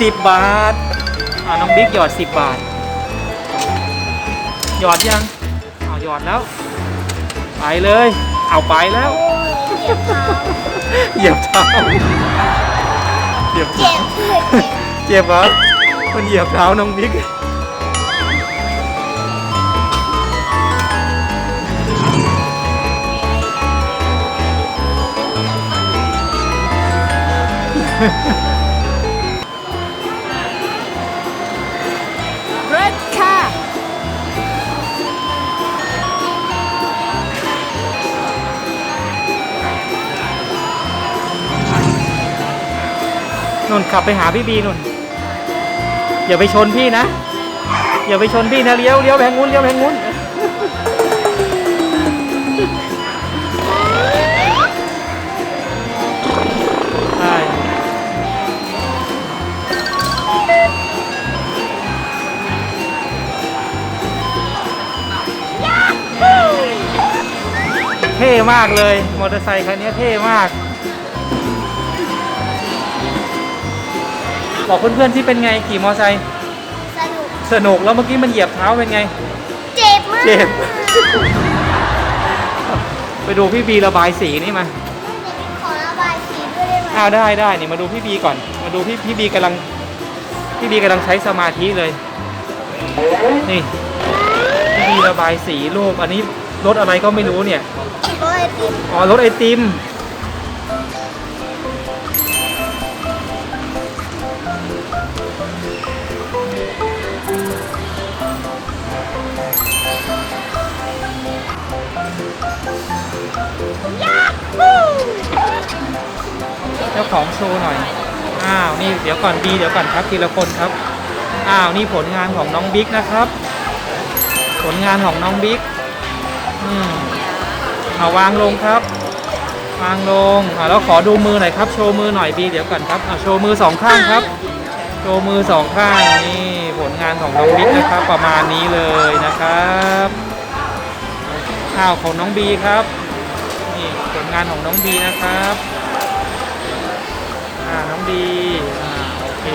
สิบบาทอ่าน้องบิ๊กหยอดสิบบาท หยอดยังเอาหยอดแล้ว ไปเลย เอาไปแล้วโอ้ยเหยียบเท้าเหยียบเท้าเหยียบเจ็บเลยเจ็บเจ็บเหรอมันเหยียบเท้าน้องบิ๊กร นุ่นขับไปหาพี่บีนุ่น อย่าไปชนพี่นะ อย่าไปชนพี่นะเลี้ยวเลี้ยวแพงงุ้นเลี้ยวแพงงุ้นใช่เท่มากเลย มอเตอร์ไซค์คันนี้เท่มาก บอกเพื่อนๆที่เป็นไงขี่มอเตอร์ไซค์สนุกสนุกแล้วเมื่อกี้มันเหยียบเท้าเป็นไง เจ็บมากเจ็บ ไปดูพี่บีระบายสีนี่มาขอระบายสีด้วยได้ไหมอ้าวได้ได้นี่มาดูพี่บีก่อน มาดูพี่พี่บีกำลังพี่บีกำลังใช้สมาธิเลย นี่พี่บีระบายสีรูปอันนี้รถอะไรก็ไม่รู้เนี่ยโอ้ยติดอ๋อรถไอติม เจ้าของโชว์หน่อย อ้าว นี่เดี๋ยวก่อนบีเดี๋ยวก่อนครับทีละคนครับ อ้าว นี่ผลงานของน้องบิ๊กนะครับ ผลงานของน้องบิ๊ก อืมเอาวางลงครับ วางลงอ่าแล้วขอดูมือหน่อยครับ โชว์มือหน่อยบีเดี๋ยวก่อนครับอ่าโชว์มือสองข้างครับ โชว์มือสองข้างนี่ผลงานของน้องบิ๊กนะครับ ประมาณนี้เลยนะครับ อ้าวของน้องบีครับ งานของน้องบีนะครับ อ่า น้องบี อ่า โอเค